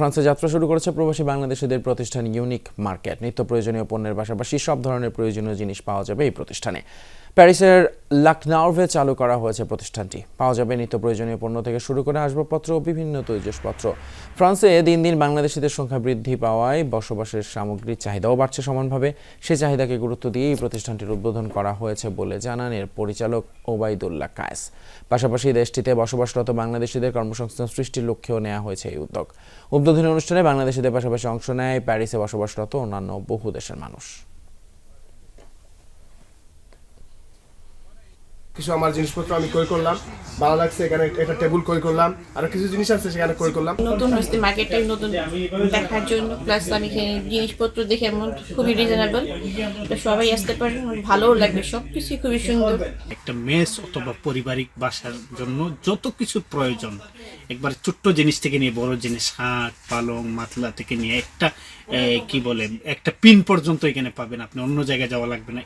ফ্রান্সে যাত্রা শুরু করেছে প্রবাসী বাংলাদেশিদের প্রতিষ্ঠান ইউনিক মার্কেট। নিত্য প্রয়োজনীয় পণ্যের পাশাপাশি সব ধরনের প্রয়োজনীয় জিনিস পাওয়া যাবে এই প্রতিষ্ঠানে। প্যারিসের লাকনাউভে চালু করা হয়েছে প্রতিষ্ঠানটি। পাওয়া যাবে নিত্য প্রয়োজনীয় পণ্য থেকে শুরু করে আসবাবপত্র ও বিভিন্ন তৈজসপত্র। ফ্রান্সে দিন দিন বাংলাদেশিদের সংখ্যা বৃদ্ধি পাওয়ায় বসবাসের সামগ্রীর চাহিদাও বাড়ছে সমানভাবে। সেই চাহিদাকে গুরুত্ব দিয়ে এই প্রতিষ্ঠানটির উদ্বোধন করা হয়েছে বলে জানান এর পরিচালক ওবায়দুল্লাহ কায়েস। পাশাপাশি দেশটিতে বসবাসরত বাংলাদেশিদের কর্মসংস্থান সৃষ্টির লক্ষ্যেও নেওয়া হয়েছে এই উদ্যোগ। উদ্বোধনী অনুষ্ঠানে বাংলাদেশিদের পাশাপাশি অংশ নেয় প্যারিসে বসবাসরত অন্যান্য বহু দেশের মানুষ। কিছু আমার জিনিসপত্র আমি ক্রয় করলাম ভালো লাগছে এখানে একটা টেবিল ক্রয় করলাম আর কিছু জিনিস আছে সেখানে ক্রয় করলাম। নতুন হচ্ছে মার্কেটটাই নতুন দেখার জন্য প্লাস আমি এখানে জিনিসপত্র দেখে এমন খুবই রিজনেবল সবাই আসতে পারেন ভালোও লাগবে সব কিছুই খুবই সুন্দর। একটা মেস অথবা পারিবারিক বাসার জন্য যত কিছু প্রয়োজন একবার ছোট্ট জিনিস থেকে নিয়ে বড় জিনিস হাট পালং মাতলা থেকে নিয়ে একটা কি বলে একটা পিন পর্যন্ত এখানে পাবেন আপনি অন্য জায়গায় যাওয়া লাগবে না।